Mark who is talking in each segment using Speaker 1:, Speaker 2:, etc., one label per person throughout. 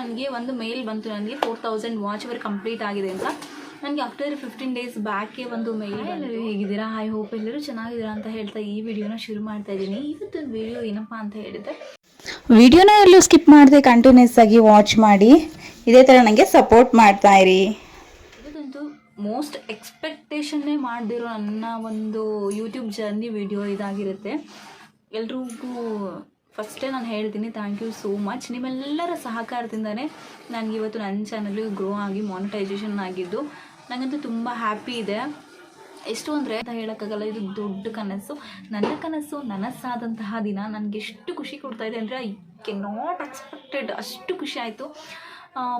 Speaker 1: ನನಗೆ ಒಂದು ಮೇಲ್ ಬಂತು. ನನಗೆ four thousand watch hour complete ಆಗಿದೆ ಅಂತ. ನನಗೆ ಆಫ್ಟರ್ ಫಿಫ್ಟೀನ್ ಡೇಸ್ ಬ್ಯಾಕೇ ಒಂದು ಮೇಲ್ ಎಲ್ಲರೂ ಹೇಗಿದ್ದೀರಾ? ಐ ಹೋಪ್ ಎಲ್ಲರೂ ಚೆನ್ನಾಗಿದ್ದೀರಾ ಅಂತ ಹೇಳ್ತಾ ಈ ವಿಡಿಯೋನ ಶುರು ಮಾಡ್ತಾ ಇದ್ದೀನಿ. ಇವತ್ತಿನ ವಿಡಿಯೋ ಏನಪ್ಪ ಅಂತ ಹೇಳಿದ್ರೆ
Speaker 2: ವಿಡಿಯೋನ ಎಲ್ಲೂ ಸ್ಕಿಪ್ ಮಾಡದೆ ಕಂಟಿನ್ಯೂಸ್ ಆಗಿ ವಾಚ್ ಮಾಡಿ ಇದೇ ಥರ ನನಗೆ ಸಪೋರ್ಟ್ ಮಾಡ್ತಾ ಇರಿ.
Speaker 1: ಇವತ್ತಂತೂ ಮೋಸ್ಟ್ ಎಕ್ಸ್ಪೆಕ್ಟೇಷನ್ನೇ ಮಾಡದಿರೋ ನನ್ನ ಒಂದು ಯೂಟ್ಯೂಬ್ ಜರ್ನಿ ವಿಡಿಯೋ ಇದಾಗಿರುತ್ತೆ. ಎಲ್ರಿಗೂ ಫಸ್ಟೇ ನಾನು ಹೇಳ್ತೀನಿ ಥ್ಯಾಂಕ್ ಯು ಸೋ ಮಚ್ ನಿಮ್ಮೆಲ್ಲರ ಸಹಕಾರದಿಂದನೇ ನನಗೆ ಇವತ್ತು ನನ್ನ ಚಾನಲ್ ಗ್ರೋ ಆಗಿ ಮಾನಿಟೈಸೇಷನ್ ಆಗಿದ್ದು ನನಗಂತೂ ತುಂಬ ಹ್ಯಾಪಿ ಇದೆ. ಎಷ್ಟು ಅಂದರೆ ಅಂತ ಹೇಳೋಕ್ಕಾಗಲ್ಲ, ಇದು ದೊಡ್ಡ ಕನಸು. ನನ್ನ ಕನಸು, ನನಸಾದಂತಹ ದಿನ ನನಗೆ ಎಷ್ಟು ಖುಷಿ ಕೊಡ್ತಾ ಇದೆ ಅಂದರೆ ಐ ಕೆ ನಾಟ್ ಎಕ್ಸ್ಪೆಕ್ಟೆಡ್ ಅಷ್ಟು ಖುಷಿ ಆಯಿತು.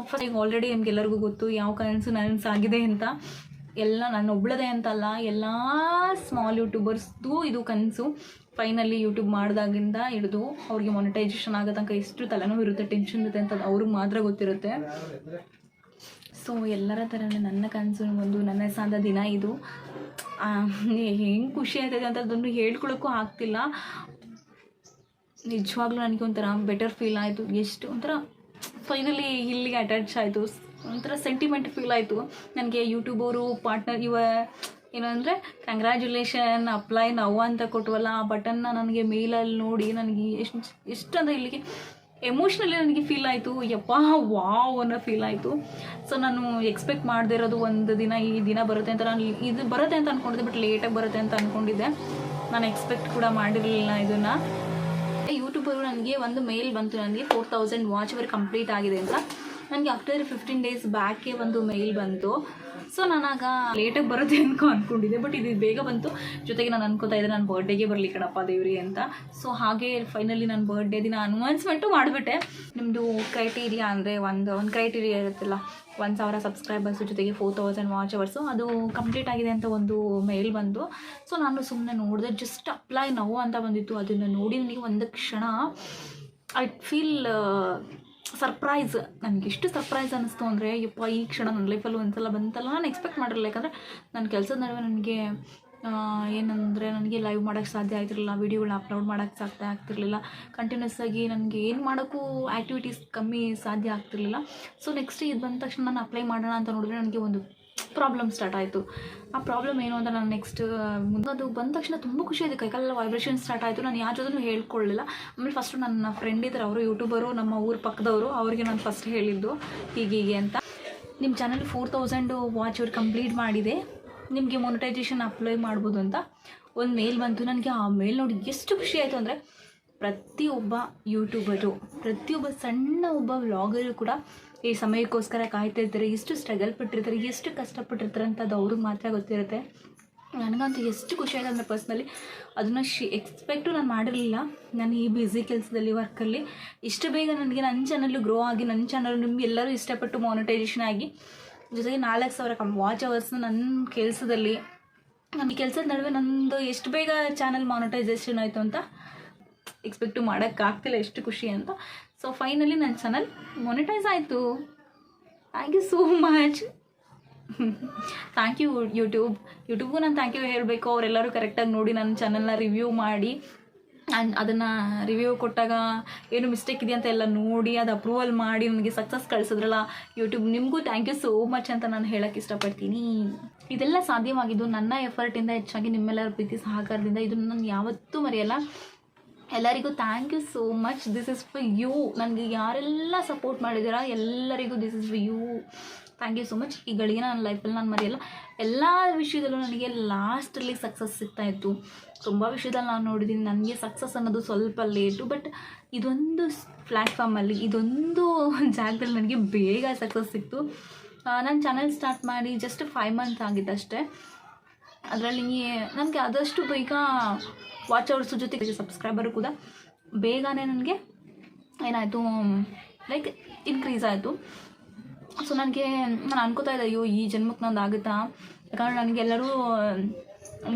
Speaker 1: ಫಸ್ಟ್ ಈಗ ಆಲ್ರೆಡಿ ನಿಮ್ಗೆಲ್ಲರಿಗೂ ಗೊತ್ತು, ಯಾವ ಕನಸು ನನಸಾಗಿದೆ ಅಂತ. ಎಲ್ಲ ನನ್ನ ಒಬ್ಳದೇ ಅಂತಲ್ಲ, ಎಲ್ಲ ಸ್ಮಾಲ್ ಯೂಟ್ಯೂಬರ್ಸ್ದು ಇದು ಕನಸು. ಫೈನಲಿ ಯೂಟ್ಯೂಬ್ ಮಾಡಿದಾಗಿಂದ ಹಿಡಿದು ಅವ್ರಿಗೆ ಮಾನಿಟೈಸೇಷನ್ ಆಗೋ ತನಕ ಎಷ್ಟು ತಲೆನೋವು ಇರುತ್ತೆ ಟೆನ್ಷನ್ ಇರುತ್ತೆ ಅಂತ ಅವ್ರಿಗೆ ಮಾತ್ರ ಗೊತ್ತಿರುತ್ತೆ. ಸೊ ಎಲ್ಲರ ಥರನೇ ನನ್ನ ಕನಸು ಒಂದು ನನ್ನ ಸಾದ ದಿನ ಇದು. ಹೆಂಗೆ ಖುಷಿ ಆಗ್ತದೆ ಅಂತ ಅದನ್ನು ಹೇಳ್ಕೊಳಕ್ಕೂ ಆಗ್ತಿಲ್ಲ. ನಿಜವಾಗ್ಲೂ ನನಗೆ ಒಂಥರ ಬೆಟರ್ ಫೀಲ್ ಆಯಿತು. ಎಷ್ಟು ಒಂಥರ ಫೈನಲಿ ಇಲ್ಲಿಗೆ ಅಟ್ಯಾಚ್ ಆಯಿತು. ಒಂಥರ ಸೆಂಟಿಮೆಂಟ್ ಫೀಲ್ ಆಯಿತು. ನನಗೆ ಯೂಟ್ಯೂಬರು ಪಾರ್ಟ್ನರ್ ಇವ ಏನಂದರೆ ಕಂಗ್ರ್ಯಾಚುಲೇಷನ್ ಅಪ್ಲೈ ನೌ ಅಂತ ಕೊಟ್ಟವಲ್ಲ, ಆ ಬಟನ್ನ ನನಗೆ ಮೇಲಲ್ಲಿ ನೋಡಿ ನನಗೆ ಎಷ್ಟು ಎಷ್ಟು ಅಂದರೆ ಇಲ್ಲಿಗೆ ಎಮೋಷ್ನಲಿ ನನಗೆ ಫೀಲ್ ಆಯಿತು. ಯಪ್ಪ ವಾವ್ ಅನ್ನೋ ಫೀಲ್ ಆಯಿತು. ಸೊ ನಾನು ಎಕ್ಸ್ಪೆಕ್ಟ್ ಮಾಡದೇ ಇರೋದು ಒಂದು ದಿನ, ಈ ದಿನ ಬರುತ್ತೆ ಅಂತ ನಾನು, ಇದು ಬರುತ್ತೆ ಅಂತ ಅಂದ್ಕೊಂಡಿದ್ದೆ ಬಟ್ ಲೇಟಾಗಿ ಬರುತ್ತೆ ಅಂತ ಅಂದ್ಕೊಂಡಿದ್ದೆ ನಾನು ಎಕ್ಸ್ಪೆಕ್ಟ್ ಕೂಡ ಮಾಡಿರಲಿಲ್ಲ ಇದನ್ನು. ಯೂಟ್ಯೂಬರು ನನಗೆ ಒಂದು ಮೇಲ್ ಬಂತು. ನನಗೆ ಫೋರ್ ತೌಸಂಡ್ ವಾಚ್ ಕಂಪ್ಲೀಟ್ ಆಗಿದೆ ಅಂತ. ನನಗೆ ಆಫ್ಟರ್ ಫಿಫ್ಟೀನ್ ಡೇಸ್ ಬ್ಯಾಕೇ ಒಂದು ಮೇಲ್ ಬಂತು. ಸೊ ನಾನಾಗ ಲೇಟಾಗಿ ಬರುತ್ತೆ ಅನ್ಕೊ ಅಂದ್ಕೊಂಡಿದ್ದೆ ಬಟ್ ಇದು ಬೇಗ ಬಂತು. ಜೊತೆಗೆ ನಾನು ಅನ್ಕೋತಾ ಇದ್ದೆ ನನ್ನ ಬರ್ಡೇಗೆ ಬರಲಿ ಕಣಪ್ಪ ದೇವ್ರಿ ಅಂತ. ಸೊ ಹಾಗೆ ಫೈನಲಿ ನನ್ನ ಬರ್ಡೇ ದಿನ ಅನೌನ್ಸ್ಮೆಂಟು ಮಾಡಿಬಿಟ್ಟೆ. ನಿಮ್ಮದು ಕ್ರೈಟೀರಿಯಾ ಅಂದರೆ ಒಂದು ಒಂದು ಕ್ರೈಟೀರಿಯಾ ಇರುತ್ತಲ್ಲ. ಒಂದು ಸಾವಿರ ಸಬ್ಸ್ಕ್ರೈಬರ್ಸು ಜೊತೆಗೆ ಫೋರ್ ತೌಸಂಡ್ ವಾಚ್ ಅವರ್ಸು ಅದು ಕಂಪ್ಲೀಟ್ ಆಗಿದೆ ಅಂತ ಒಂದು ಮೇಲ್ ಬಂದು. ಸೊ ನಾನು ಸುಮ್ಮನೆ ನೋಡಿದೆ. ಜಸ್ಟ್ ಅಪ್ಲೈ ನೋವು ಅಂತ ಬಂದಿತ್ತು. ಅದನ್ನು ನೋಡಿ ನನಗೆ ಒಂದು ಕ್ಷಣ. ಐ ಫೀಲ್ ಸರ್ಪ್ರೈಸ್, ನನಗೆ ಎಷ್ಟು ಸರ್ಪ್ರೈಸ್ ಅನ್ನಿಸ್ತು ಅಂದರೆ, ಯಪ್ಪ, ಈ ಕ್ಷಣ ನನ್ನ ಲೈಫಲ್ಲಿ ಒಂದ್ಸಲ ಬಂತಲ್ಲ ನಾನು ಎಕ್ಸ್ಪೆಕ್ಟ್ ಮಾಡಿರಲಿಲ್ಲ. ಯಾಕಂದರೆ ನನ್ನ ಕೆಲಸದ ನಡುವೆ ನನಗೆ ಏನಂದರೆ ನನಗೆ ಲೈವ್ ಮಾಡೋಕ್ಕೆ ಸಾಧ್ಯ ಆಗ್ತಿರಲಿಲ್ಲ ವೀಡಿಯೋಗಳನ್ನ ಅಪ್ಲೋಡ್ ಮಾಡೋಕ್ಕೆ ಸಾಧ್ಯ ಆಗ್ತಿರಲಿಲ್ಲ. ಕಂಟಿನ್ಯೂಸ್ ಆಗಿ ನನಗೆ ಏನು ಮಾಡೋಕ್ಕೂ ಆ್ಯಕ್ಟಿವಿಟೀಸ್ ಕಮ್ಮಿ ಸಾಧ್ಯ ಆಗ್ತಿರಲಿಲ್ಲ. ಸೊ ನೆಕ್ಸ್ಟ್ ಇದು ಬಂದ ತಕ್ಷಣ ನಾನು ಅಪ್ಲೈ ಮಾಡೋಣ ಅಂತ ನೋಡಿದ್ರೆ ನನಗೆ ಒಂದು ಪ್ರಾಬ್ಲಮ್ ಸ್ಟಾರ್ಟ್ ಆಯಿತು. ಆ ಪ್ರಾಬ್ಲಮ್ ಏನು ಅಂತ ನಾನು ನೆಕ್ಸ್ಟ್ ಮುಂದೆ ಅದು ಬಂದ ತಕ್ಷಣ ತುಂಬ ಖುಷಿ ಆಯಿತು. ಕೈಕಾಲೆಲ್ಲ ವೈಬ್ರೇಷನ್ ಸ್ಟಾರ್ಟ್ ಆಯಿತು. ನಾನು ಯಾರ ಜೊತೆ ಹೇಳ್ಕೊಳ್ಳಿಲ್ಲ ಆಮೇಲೆ ಫಸ್ಟು ನನ್ನ ಫ್ರೆಂಡ್ ಇದ್ದಾರೆ ಅವರು ಯೂಟ್ಯೂಬರು ನಮ್ಮ ಊರ ಪಕ್ಕದವರು. ಅವರಿಗೆ ನಾನು ಫಸ್ಟ್ ಹೇಳಿದ್ದು. ಹೀಗೆ ಹೀಗೆ ಅಂತ. ನಿಮ್ಮ channel four thousand watch hour complete ಮಾಡಿದೆ. ನಿಮಗೆ ಮೊನಿಟೈಸೇಷನ್ ಅಪ್ಲೈ ಮಾಡ್ಬೋದು ಅಂತ. ಒಂದು ಮೇಲ್ ಬಂತು ನನಗೆ. ಆ ಮೇಲ್ ನೋಡಿ ಎಷ್ಟು ಖುಷಿ ಆಯಿತು ಅಂದರೆ ಪ್ರತಿಯೊಬ್ಬ ಯೂಟ್ಯೂಬರು ಪ್ರತಿಯೊಬ್ಬ ಸಣ್ಣ ಒಬ್ಬ ವ್ಲಾಗರು ಕೂಡ ಈ ಸಮಯಕ್ಕೋಸ್ಕರ ಕಾಯ್ತಾ ಇರ್ತಾರೆ ಎಷ್ಟು ಸ್ಟ್ರಗಲ್ ಪಟ್ಟಿರ್ತಾರೆ, ಎಷ್ಟು ಕಷ್ಟಪಟ್ಟಿರ್ತಾರೆ ಅಂತ ಅದು ಅವ್ರಿಗೆ ಮಾತ್ರ ಗೊತ್ತಿರುತ್ತೆ. ನನಗಂತೂ ಎಷ್ಟು ಖುಷಿ ಅಂದರೆ ಪರ್ಸ್ನಲಿ ಅದನ್ನು ಶಿ ಎಕ್ಸ್ಪೆಕ್ಟು ನಾನು ಮಾಡಿರಲಿಲ್ಲ. ನಾನು ಈ ಬ್ಯುಸಿ ಕೆಲಸದಲ್ಲಿ ವರ್ಕಲ್ಲಿ ಇಷ್ಟು ಬೇಗ ನನಗೆ ನನ್ನ ಚಾನಲ್ಲು ಗ್ರೋ ಆಗಿ ನನ್ನ ಚಾನಲ್ ನಿಮ್ಗೆ ಎಲ್ಲರೂ ಇಷ್ಟಪಟ್ಟು ಮಾನಿಟೈಸೇಷನ್ ಆಗಿ, ಜೊತೆಗೆ ನಾಲ್ಕು ಸಾವಿರ ಕಮ್ ವಾಚ್ ಅವರ್ಸ್ನ ನನ್ನ ಕೆಲಸದಲ್ಲಿ ನನ್ನ ಕೆಲಸದ ನಡುವೆ ನಂದು ಎಷ್ಟು ಬೇಗ ಚಾನಲ್ ಮಾನಿಟೈಸೇಷನ್ ಆಯಿತು ಅಂತ ಎಕ್ಸ್ಪೆಕ್ಟು ಮಾಡೋಕ್ಕಾಗ್ತಿಲ್ಲ ಎಷ್ಟು ಖುಷಿ ಅಂತ. ಸೊ ಫೈನಲಿ ನನ್ನ ಚಾನಲ್ ಮೊನಿಟೈಸ್ ಆಯಿತು. Thank you so much thank you YouTube ಯೂಟ್ಯೂಬ್ಗೂ ನಾನು ಥ್ಯಾಂಕ್ ಯು ಹೇಳಬೇಕು. ಅವರೆಲ್ಲರೂ ಕರೆಕ್ಟಾಗಿ ನೋಡಿ ನನ್ನ ಚಾನಲ್ನ ರಿವ್ಯೂ ಮಾಡಿ. ಆ್ಯಂಡ್ ಅದನ್ನು ರಿವ್ಯೂ ಕೊಟ್ಟಾಗ ಏನು ಮಿಸ್ಟೇಕ್ ಇದೆ ಅಂತ ಎಲ್ಲ ನೋಡಿ, ಅದು ಅಪ್ರೂವಲ್ ಮಾಡಿ ನನಗೆ ಸಕ್ಸಸ್ ಕಳಿಸಿದ್ರಲ್ಲ ಯೂಟ್ಯೂಬ್ ನಿಮಗೂ ಥ್ಯಾಂಕ್ ಯು ಸೋ ಮಚ್ ಅಂತ ನಾನು ಹೇಳೋಕ್ಕೆ ಇಷ್ಟಪಡ್ತೀನಿ. ಇದೆಲ್ಲ ಸಾಧ್ಯವಾಗಿದ್ದು ನನ್ನ ಎಫರ್ಟಿಂದ ಹೆಚ್ಚಾಗಿ ನಿಮ್ಮೆಲ್ಲರ ಪ್ರೀತಿ ಸಹಕಾರದಿಂದ. ಇದನ್ನು ನಾನು ಯಾವತ್ತೂ ಮರೆಯಲ್ಲ. ಎಲ್ಲರಿಗೂ thank you so much this is for you ನನಗೆ ಯಾರೆಲ್ಲ ಸಪೋರ್ಟ್ ಮಾಡಿದ್ದೀರಾ ಎಲ್ಲರಿಗೂ this is for you thank you so much ಈ ಗಳಿಗೆ ನನ್ನ ಲೈಫಲ್ಲಿ ನಾನು ಮರೆಯಲ್ಲ. ಎಲ್ಲ ವಿಷಯದಲ್ಲೂ ನನಗೆ ಲಾಸ್ಟಲ್ಲಿ ಸಕ್ಸಸ್ ಸಿಗ್ತಾ ಇತ್ತು. ತುಂಬ ವಿಷಯದಲ್ಲಿ ನಾನು ನೋಡಿದ್ದೀನಿ ನನಗೆ ಸಕ್ಸಸ್ ಅನ್ನೋದು ಸ್ವಲ್ಪ ಲೇಟು ಬಟ್ ಇದೊಂದು ಪ್ಲ್ಯಾಟ್ಫಾರ್ಮಲ್ಲಿ ಇದೊಂದು ಜಾಗದಲ್ಲಿ ನನಗೆ ಬೇಗ ಸಕ್ಸಸ್ ಸಿಕ್ತು. ನಾನು ಚಾನಲ್ ಸ್ಟಾರ್ಟ್ ಮಾಡಿ ಜಸ್ಟ್ ಫೈವ್ ಮಂತ್ ಆಗಿದ್ದಷ್ಟೇ ಅದರಲ್ಲಿ ನನಗೆ ಆದಷ್ಟು ಬೇಗ ವಾಚ್ ಅವರ್ಸ್ ಜೊತೆಗೆ ಸಬ್ಸ್ಕ್ರೈಬರು ಕೂಡ ಬೇಗನೆ ನನಗೆ ಏನಾಯಿತು ಲೈಕ್ ಇನ್ಕ್ರೀಸ್ ಆಯಿತು. ಸೊ ನನಗೆ ನಾನು ಅನ್ಕೋತಾ ಇದ್ದೆ, ಅಯ್ಯೋ, ಈ ಜನ್ಮಕ್ಕೆ ನಂದು ಆಗುತ್ತಾ? ಯಾಕಂದ್ರೆ ನನಗೆಲ್ಲರೂ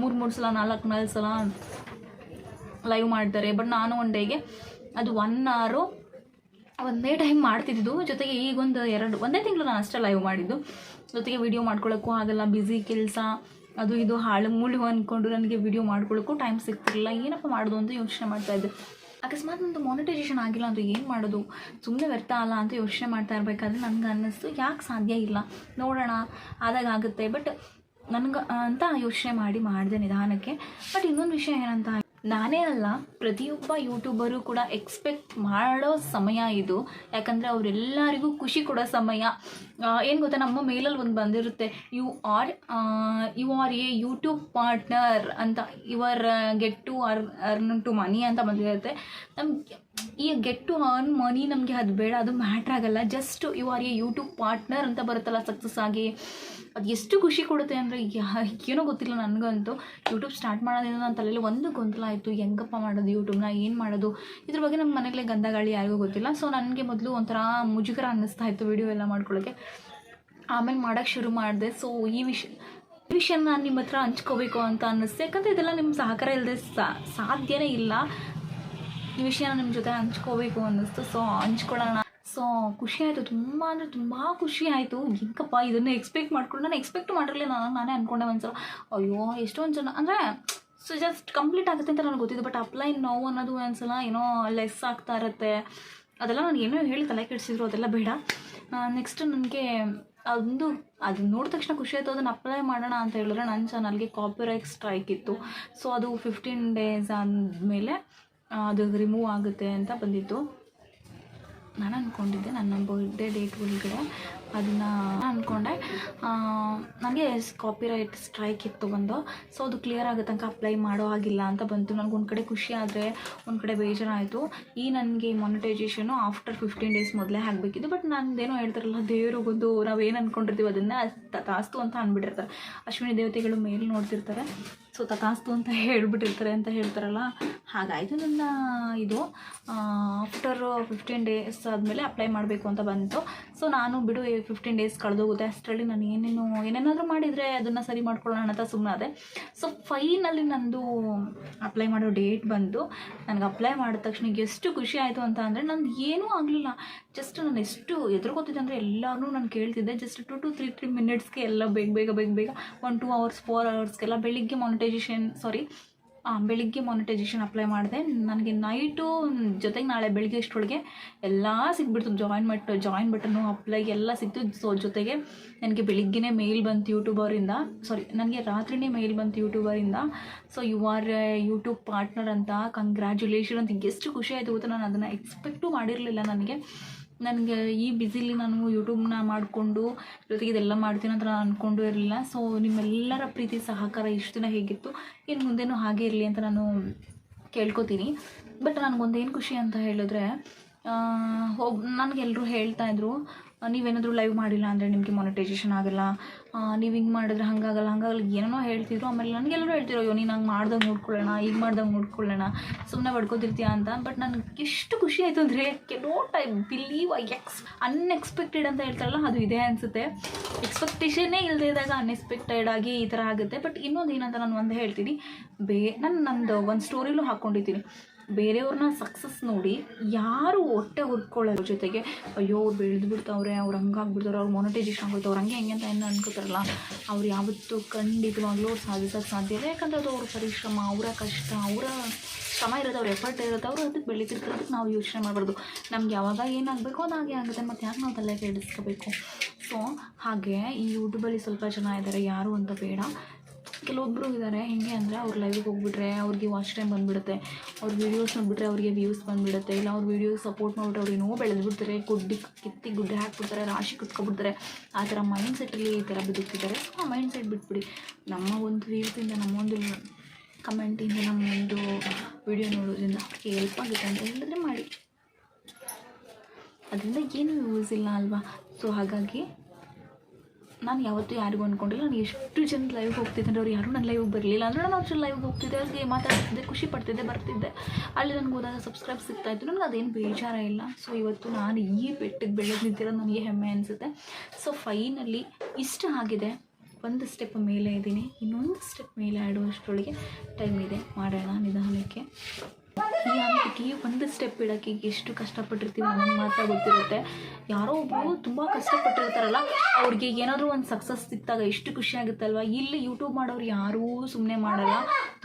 Speaker 1: ಮೂರು ಮೂರು ಸಲ, ನಾಲ್ಕು ನಾಲ್ಕು ಸಲ ಲೈವ್ ಮಾಡ್ತಾರೆ. ಬಟ್ ನಾನು ಒನ್ ಡೇಗೆ ಅದು ಒನ್ ಅವರು ಒಂದೇ ಟೈಮ್ ಮಾಡ್ತಿದ್ದು ಜೊತೆಗೆ ಈಗೊಂದು ಎರಡು ಒಂದೇ ತಿಂಗಳು ನಾನು ಅಷ್ಟೇ ಲೈವ್ ಮಾಡಿದ್ದು. ಜೊತೆಗೆ ವಿಡಿಯೋ ಮಾಡ್ಕೊಳ್ಳೋಕ್ಕೂ ಆಗಲ್ಲ ಬ್ಯುಸಿ ಕೆಲಸ. ಅದು ಇದು ಹಾಳು ಮೂಳು ಅಂದ್ಕೊಂಡು ನನಗೆ ವಿಡಿಯೋ ಮಾಡ್ಕೊಳ್ಳೋಕ್ಕೂ ಟೈಮ್ ಸಿಗ್ತಿರಲಿಲ್ಲ. ಏನಪ್ಪ ಮಾಡೋದು ಅಂತ ಯೋಚನೆ ಮಾಡ್ತಾಯಿದ್ದೆ ಅಕಸ್ಮಾತ್ ನಂದು ಮಾನಿಟೈಸೇಷನ್ ಆಗಿಲ್ಲ ಅಂದರೆ ಏನು ಮಾಡೋದು? ಸುಮ್ಮನೆ ವ್ಯರ್ಥ ಅಲ್ಲ ಅಂತ ಯೋಚನೆ ಮಾಡ್ತಾ ಇರಬೇಕಾದ್ರೆ ನನಗೆ ಅನ್ನಿಸ್ತು. ಯಾಕೆ ಸಾಧ್ಯ ಇಲ್ಲ? ನೋಡೋಣ. ಆದಾಗ ಆಗುತ್ತೆ. ಬಟ್ ನನಗೆ ಅಂತ ಯೋಚನೆ ಮಾಡಿ ಮಾಡಿದೆ ನಿಧಾನಕ್ಕೆ. ಬಟ್ ಇನ್ನೊಂದು ವಿಷಯ ಏನಂತ ನಾನೇ ಅಲ್ಲ, ಪ್ರತಿಯೊಬ್ಬ ಯೂಟ್ಯೂಬರು ಕೂಡ ಎಕ್ಸ್ಪೆಕ್ಟ್ ಮಾಡೋ ಸಮಯ ಇದು. ಯಾಕಂದರೆ ಅವರೆಲ್ಲರಿಗೂ ಖುಷಿ ಕೊಡೋ ಸಮಯ. ಏನು ಗೊತ್ತಾ, ನಮ್ಮ ಮೇಲಲ್ಲಿ ಒಂದು ಬಂದಿರುತ್ತೆ. You are you are a YouTube partner ಅಂತ your get to uh earn to money ಅಂತ ಬಂದಿರುತ್ತೆ. ನಮ್ಗೆ ಈ ಗೆಟ್ ಟು ಅರ್ನ್ ಮನಿ ನಮಗೆ ಅದು ಬೇಡ, ಅದು ಮ್ಯಾಟ್ರ್ ಆಗಲ್ಲ. Just you are a YouTube partner ಅಂತ ಬರುತ್ತಲ್ಲ ಸಕ್ಸಸ್ ಆಗಿ. ಅದು ಎಷ್ಟು ಖುಷಿ ಕೊಡುತ್ತೆ ಅಂದರೆ ಏನೋ ಗೊತ್ತಿಲ್ಲ ನನಗಂತೂ. ಯೂಟ್ಯೂಬ್ ಸ್ಟಾರ್ಟ್ ಮಾಡೋದ್ರಿಂದ ನನ್ನ ತಲೆಯಲ್ಲಿ ಒಂದು ಗೊಂದಲ ಆಯಿತು. ಹೆಂಗಪ್ಪ ಮಾಡೋದು ಯೂಟ್ಯೂಬ್ನ ಏನು ಮಾಡೋದು? ಇದ್ರ ಬಗ್ಗೆ ನಮ್ಮ ಮನೆಗಳೇ ಗಂಧಗಾಳಿ ಯಾರಿಗೂ ಗೊತ್ತಿಲ್ಲ. ಸೊ ನನಗೆ ಮೊದಲು ಒಂಥರ ಮುಜುಗರ ಅನ್ನಿಸ್ತಾ ಇತ್ತು ವಿಡಿಯೋ ಎಲ್ಲ ಮಾಡ್ಕೊಳ್ಳೋಕ್ಕೆ ಆಮೇಲೆ ಮಾಡೋಕ್ಕೆ ಶುರು ಮಾಡಿದೆ. ಸೊ ಈ ವಿಷಯ ಈ ವಿಷಯನ ನಾನು ನಿಮ್ಮ ಹತ್ರ ಹಂಚ್ಕೋಬೇಕು ಅಂತ ಅನ್ನಿಸ್ತು. ಯಾಕಂದರೆ ಇದೆಲ್ಲ ನಿಮ್ಮ ಸಹಕಾರ ಇಲ್ಲದೆ ಸಾಧ್ಯನೇ ಇಲ್ಲ. ಈ ವಿಷಯನ ನಿಮ್ಮ ಜೊತೆ ಹಂಚ್ಕೋಬೇಕು ಅನ್ನಿಸ್ತು. ಸೊ ಹಂಚ್ಕೊಳ್ಳೋಣ ಸೊ, ಖುಷಿ ಆಯಿತು, ತುಂಬ ಅಂದರೆ ತುಂಬ ಖುಷಿ ಆಯಿತು. ಹೆಂಗಪ್ಪ, ಇದನ್ನು ಎಕ್ಸ್ಪೆಕ್ಟ್ ಮಾಡ್ಕೊಂಡು, ನಾನು ಎಕ್ಸ್ಪೆಕ್ಟ್ ಮಾಡಿರಲಿಲ್ಲ, ನಾನು ನಾನೇ ಅಂದ್ಕೊಂಡೆ ಒಂದ್ಸಲ. ಅಯ್ಯೋ ಎಷ್ಟೊಂದು ಜನ ಅಂದರೆ, ಸೊ ಜಸ್ಟ್ ಕಂಪ್ಲೀಟ್ ಆಗುತ್ತೆ ಅಂತ ನನಗೆ ಗೊತ್ತಿದ್ದು ಬಟ್ ಅಪ್ಲೈನ್ ನೋವು ಅನ್ನೋದು ಒಂದ್ಸಲ ಏನೋ ಲೆಸ್ ಆಗ್ತಾ ಇರುತ್ತೆ. ಅದೆಲ್ಲ ನಾನು ಏನೋ ಹೇಳಿ ತಲೆ ಕೆಡಿಸಿದ್ರು, ಅದೆಲ್ಲ ಬೇಡ. ನೆಕ್ಸ್ಟ್ ನನಗೆ ಅದೊಂದು ಅದು ನೋಡಿದ ತಕ್ಷಣ ಖುಷಿ ಆಯಿತು, ಅದನ್ನು ಅಪ್ಲೈ ಮಾಡೋಣ ಅಂತ ಹೇಳಿದ್ರೆ ನನ್ನ ಚಾನಲ್ಗೆ ಕಾಪಿರೈಟ್ ಸ್ಟ್ರೈಕ್ ಇತ್ತು. ಸೊ ಅದು ಫಿಫ್ಟೀನ್ ಡೇಸ್ ಆದಮೇಲೆ ಅದು ರಿಮೂವ್ ಆಗುತ್ತೆ ಅಂತ ಬಂದಿತ್ತು. ನಾನು ಅಂದ್ಕೊಂಡಿದ್ದೆ ನನ್ನ ಬರ್ಡೇ ಡೇಟ್ ಒಳಗಡೆ ಅದನ್ನು ಅಂದ್ಕೊಂಡೆ ನನಗೆ ಕಾಪಿರೈಟ್ ಸ್ಟ್ರೈಕ್ ಇತ್ತು ಬಂದು. ಸೊ ಅದು ಕ್ಲಿಯರ್ ಆಗೋ ತನಕ ಅಪ್ಲೈ ಮಾಡೋ ಹಾಗಿಲ್ಲ ಅಂತ ಬಂತು. ನನಗೆ ಒಂದು ಕಡೆ ಖುಷಿ ಆದರೆ ಒಂದು ಕಡೆ ಬೇಜಾರಾಯಿತು. ಈ ನನಗೆ ಮಾನಿಟೈಸೇಷನು ಆಫ್ಟರ್ ಫಿಫ್ಟೀನ್ ಡೇಸ್ ಮೊದಲೇ ಆಗಬೇಕಿತ್ತು ಬಟ್ ನಂದೇನೋ ಹೇಳ್ತಾರಲ್ಲ, ದೇವ್ರಿಗೊಂದು ನಾವೇನು ಅಂದ್ಕೊಂಡಿರ್ತೀವಿ ಅದನ್ನು ತಾಸ್ತು ಅಂತ ಅಂದ್ಬಿಟ್ಟಿರ್ತಾರೆ ಅಶ್ವಿನಿ ದೇವತೆಗಳು ಮೇಲೆ ನೋಡ್ತಿರ್ತಾರೆ. ಸೊ ತಥಾಸ್ತು ಅಂತ ಹೇಳ್ಬಿಟ್ಟಿರ್ತಾರೆ ಅಂತ ಹೇಳ್ತಾರಲ್ಲ, ಹಾಗಾಯಿತು ನನ್ನ ಇದು. ಆಫ್ಟರ್ ಫಿಫ್ಟೀನ್ ಡೇಸ್ ಆದಮೇಲೆ ಅಪ್ಲೈ ಮಾಡಬೇಕು ಅಂತ ಬಂತು. ಸೊ ನಾನು ಬಿಡು ಫಿಫ್ಟೀನ್ ಡೇಸ್ ಕಳೆದೋಗುತ್ತೆ. ಅಷ್ಟರಲ್ಲಿ ನಾನು ಏನೇನು, ಏನೇನಾದರೂ ಮಾಡಿದರೆ ಅದನ್ನು ಸರಿ ಮಾಡ್ಕೊಳ್ಳೋಣ ಅಂತ ಸುಮ್ಮನಾದೆ ಸೊ ಫೈನಲ್ಲಿ ನಂದು ಅಪ್ಲೈ ಮಾಡೋ ಡೇಟ್ ಬಂತು. ನನಗೆ ಅಪ್ಲೈ ಮಾಡಿದ ತಕ್ಷಣ ಎಷ್ಟು ಖುಷಿ ಆಯಿತು ಅಂತ ಅಂದರೆ, ನಂದು ಏನೂ ಆಗಲಿಲ್ಲ. ಜಸ್ಟ್ ನಾನು ಎಷ್ಟು ಎದುರ್ಕೋತಿದ್ದೆ ಅಂದರೆ ಎಲ್ಲರೂ ನಾನು ಕೇಳ್ತಿದ್ದೆ. Just two two three three ಮಿನಿಟ್ಸ್ಗೆ ಎಲ್ಲ ಬೇಗ ಬೇಗ ಬೇಗ ಬೇಗ ಒನ್ ಟೂ ಅವರ್ಸ್ ಫೋರ್ ಅವರ್ಸ್ಗೆಲ್ಲ ಬೆಳಿಗ್ಗೆ ಮಾನಿಟೈಸೇಷನ್ ಸಾರಿ ಬೆಳಿಗ್ಗೆ ಮಾನಿಟೈಸೇಷನ್ ಅಪ್ಲೈ ಮಾಡಿದೆ. ನನಗೆ ನೈಟು ಜೊತೆಗೆ ನಾಳೆ ಬೆಳಿಗ್ಗೆ ಅಷ್ಟೊಳಗೆ ಎಲ್ಲ ಸಿಕ್ಬಿಡ್ತು ಜಾಯಿನ್ ಬಟ್ ಜಾಯಿನ್ ಬಟನ್ನು ಅಪ್ಲೈ ಎಲ್ಲ ಸಿಕ್ತು ಸೊ ಜೊತೆಗೆ ನನಗೆ ಬೆಳಿಗ್ಗೆನೇ ಮೇಲ್ ಬಂತು ಯೂಟ್ಯೂಬರಿಂದ ಸಾರಿ ನನಗೆ ರಾತ್ರಿನೇ ಮೇಲ್ ಬಂತು ಯೂಟ್ಯೂಬರಿಂದ so you are YouTube partner ಅಂತ ಕಂಗ್ರ್ಯಾಚುಲೇಷನ್ ಅಂತ. ಎಷ್ಟು ಖುಷಿ ಆಯಿತು ಗೊತ್ತಾ? ನಾನು ಅದನ್ನು ಎಕ್ಸ್ಪೆಕ್ಟು ಮಾಡಿರಲಿಲ್ಲ ನನಗೆ. ನನಗೆ ಈ ಬ್ಯುಸಿಲಿ ನಾನು ಯೂಟ್ಯೂಬ್ನ ಮಾಡಿಕೊಂಡು, ಜೊತೆಗೆ ಇದೆಲ್ಲ ಮಾಡ್ತೀನಿ ಅಂತ ನಾನು ಅಂದ್ಕೊಂಡು ಇರಲಿಲ್ಲ. ಸೊ ನಿಮ್ಮೆಲ್ಲರ ಪ್ರೀತಿ, ಸಹಕಾರ ಇಷ್ಟು ದಿನ ಹೇಗಿತ್ತು? ಇನ್ನು ಮುಂದೆನೂ ಹಾಗೆ ಇರಲಿ ಅಂತ ನಾನು ಕೇಳ್ಕೊತೀನಿ. ಬಟ್ ನನಗೊಂದೇನು ಖುಷಿ ಅಂತ ಹೇಳಿದ್ರೆ ಹೋಗಿ ನನಗೆಲ್ಲರೂ ಹೇಳ್ತಾಯಿದ್ರು ನೀವೇನಾದರೂ ಲೈವ್ ಮಾಡಿಲ್ಲ ಅಂದರೆ ನಿಮಗೆ ಮೊನಿಟೈಸೇಷನ್ ಆಗಲ್ಲ ನೀವು ಹಿಂಗೆ ಮಾಡಿದ್ರೆ ಹಂಗಾಗಲ್ಲ ಹಂಗಾಗಲ್ಲ, ಏನೇನೋ ಹೇಳ್ತಿದ್ರು. ಆಮೇಲೆ ನನಗೆಲ್ಲರೂ ಹೇಳ್ತಿರೋ ಅಯ್ಯೋ, ನೀನು ಹಂಗೆ ಮಾಡ್ದಂಗೆ ನೋಡ್ಕೊಳ್ಳೋಣ ಈಗ ಮಾಡ್ದಂಗೆ ನೋಡ್ಕೊಳ್ಳೋಣ ಸುಮ್ಮನೆ ಪಡ್ಕೋತಿರ್ತೀಯ ಅಂತ. ಬಟ್ ನನಗೆ ಎಷ್ಟು ಖುಷಿ ಆಯಿತು ಅಂದರೆ cannot I believe I ex unexpected ಅಂತ ಹೇಳ್ತಾರಲ್ಲ, ಅದು ಇದೆ ಅನಿಸುತ್ತೆ. ಎಕ್ಸ್ಪೆಕ್ಟೇಷನ್ನೇ ಇಲ್ಲದೆ ಇದ್ದಾಗ ಅನ್ಎಕ್ಸ್ಪೆಕ್ಟೆಡ್ ಆಗಿ ಈ ಥರ ಆಗುತ್ತೆ. ಬಟ್ ಇನ್ನೊಂದು ಏನಂತ ನಾನು ಒಂದು ಹೇಳ್ತೀನಿ. ಬೇ, ನಾನು ನಂದು ಒಂದು ಸ್ಟೋರಿಲೂ ಹಾಕ್ಕೊಂಡಿದ್ದೀನಿ ಬೇರೆಯವ್ರನ್ನ ಸಕ್ಸಸ್ ನೋಡಿ ಯಾರು ಹೊಟ್ಟೆ ಹುರ್ಕೊಳ್ಳೋ ಜೊತೆಗೆ, ಅಯ್ಯೋ, ಅವ್ರು ಬೆಳೆದು ಬಿಡ್ತಾವ್ರೆ, ಅವ್ರು ಹಂಗಾಗ್ಬಿಡ್ತಾರೆ ಅವ್ರು ಮೊನಟೈಜೇಷನ್ ಆಗುತ್ತೆ ಅವ್ರು ಹಂಗೆ ಹೆಂಗೆ ಅಂತ ಏನು ಅನ್ಕೋತಾರಲ್ಲ, ಅವ್ರು ಯಾವತ್ತೂ ಖಂಡಿತವಾಗ್ಲೂ ಅವ್ರು ಸಾಧಿಸೋಕೆ ಸಾಧ್ಯ ಇಲ್ಲ ಯಾಕಂದರೆ ಅದು ಅವ್ರ ಪರಿಶ್ರಮ, ಅವರ ಕಷ್ಟ, ಅವರ ಶ್ರಮ ಇರೋದು ಅವ್ರ ಎಫರ್ಟ್ ಇರುತ್ತೆ, ಅವರು ಅದಕ್ಕೆ ಬೆಳೀತಿರ್ತಾರೆ ನಾವು ಯೋಚನೆ ಮಾಡಬಾರ್ದು. ನಮ್ಗೆ ಯಾವಾಗ ಏನಾಗಬೇಕು ಹಾಗೆ ಆಗುತ್ತೆ, ಮತ್ತು ಯಾಕೆ ನಾವು ತಲೆ ಕೆಡಿಸ್ಕೋಬೇಕು? ಸೊ ಹಾಗೆ ಈ ಯೂಟ್ಯೂಬಲ್ಲಿ ಸ್ವಲ್ಪ ಜನ ಇದ್ದಾರೆ ಯಾರು ಅಂತ ಬೇಡ. ಕೆಲವೊಬ್ಬರು ಇದ್ದಾರೆ ಹೇಗೆ ಅಂದರೆ ಅವ್ರು ಲೈವಿಗೆ ಹೋಗ್ಬಿಟ್ರೆ ಅವ್ರಿಗೆ ವಾಚ್ ಟೈಮ್ ಬಂದುಬಿಡುತ್ತೆ, ಅವ್ರ ವೀಡಿಯೋಸ್ ನೋಡಿಬಿಟ್ರೆ ಅವರಿಗೆ ವ್ಯೂಸ್ ಬಂದುಬಿಡುತ್ತೆ, ಇಲ್ಲ ಅವ್ರ ವೀಡಿಯೋಸ್ ಸಪೋರ್ಟ್ ಮಾಡಿಬಿಟ್ರೆ ಅವ್ರು ಏನೋ ಬೆಳೆದ್ಬಿಡ್ತಾರೆ, ಗುಡ್ಡಿ ಕಿತ್ತಿ ಗುಡ್ಡೆ ಹಾಕ್ಬಿಡ್ತಾರೆ, ರಾಶಿ ಕುತ್ಕೊಬಿಡ್ತಾರೆ, ಆ ಥರ ಮೈಂಡ್ ಸೆಟ್ಟಲ್ಲಿ ಈ ಥರ ಬದುಕ್ತಿದ್ದಾರೆ. ಸೊ ಆ ಮೈಂಡ್ ಸೆಟ್ ಬಿಟ್ಬಿಡಿ. ನಮ್ಮ ಒಂದು ವ್ಯೂಸಿಂದ ನಮ್ಮೊಂದು ಕಮೆಂಟಿಂದ ನಮ್ಮೊಂದು ವಿಡಿಯೋ ನೋಡೋದ್ರಿಂದ ಅವ್ರಿಗೆ ಹೆಲ್ಪ್ ಆಗುತ್ತೆ ಅಂತ ಹೇಳಿದ್ರೆ ಮಾಡಿ. ಅದರಿಂದ ಏನು ಯೂಸ್ ಇಲ್ಲ ಅಲ್ವಾ? ಸೊ ಹಾಗಾಗಿ ನಾನು ಯಾವತ್ತೂ ಯಾರಿಗೂ ಅಂದ್ಕೊಂಡಿಲ್ಲ ನಾನು ಎಷ್ಟು ಜನ ಲೈವ್ಗೆ ಹೋಗ್ತಿದ್ದೆ ಅವ್ರು ಯಾರೂ ನನ್ನ ಲೈವ್ಗೆ ಬರಲಿಲ್ಲ. ಅಂದರೆ ನಾನು ಅವ್ರ ಲೈವ್ಗೆ ಹೋಗ್ತಿದ್ದೆ. ಅವ್ರಿಗೆ ಮಾತಾಡ್ತಿದ್ದೆ, ಖುಷಿ ಪಡ್ತಿದ್ದೆ, ಬರ್ತಿದ್ದೆ. ಅಲ್ಲಿ ನನಗೆ ಹೋದಾಗ ಸಬ್ಸ್ಕ್ರೈಬ್ ಸಿಗ್ತಾ ಇತ್ತು. ನನಗೆ ಅದೇನು ಬೇಜಾರ ಇಲ್ಲ. ಸೊ ಇವತ್ತು ನಾನು ಈ ಬೆಟ್ಟಕ್ಕೆ ಬೆಳೆದು ನಿಂತಿರೋದು ನನಗೆ ಹೆಮ್ಮೆ ಅನಿಸುತ್ತೆ. ಸೊ ಫೈನಲಿ ಇಷ್ಟ ಆಗಿದೆ. ಒಂದು ಸ್ಟೆಪ್ ಮೇಲೆ ಇದ್ದೀನಿ. ಇನ್ನೊಂದು ಸ್ಟೆಪ್ ಮೇಲೆ ಆಡುವಷ್ಟರೊಳಗೆ ಟೈಮ್ ಇದೆ. ಮಾಡೋಣ ನಿಧಾನಕ್ಕೆ. ಈ ಹಂತಕ್ಕೆ ಒಂದು ಸ್ಟೆಪ್ ಇಡೋಕ್ಕೆ ಎಷ್ಟು ಕಷ್ಟಪಟ್ಟಿರ್ತೀವಿ ನಮಗೆ ಮಾತ್ರ ಗೊತ್ತಿರುತ್ತೆ. ಯಾರೋ ಒಬ್ಬರು ತುಂಬ ಕಷ್ಟಪಟ್ಟಿರ್ತಾರಲ್ಲ, ಅವ್ರಿಗೆ ಏನಾದರೂ ಒಂದು ಸಕ್ಸಸ್ ಸಿಕ್ತಾಗ ಎಷ್ಟು ಖುಷಿ ಆಗುತ್ತಲ್ವ? ಇಲ್ಲಿ ಯೂಟ್ಯೂಬ್ ಮಾಡೋರು ಯಾರೂ ಸುಮ್ಮನೆ ಮಾಡಲ್ಲ.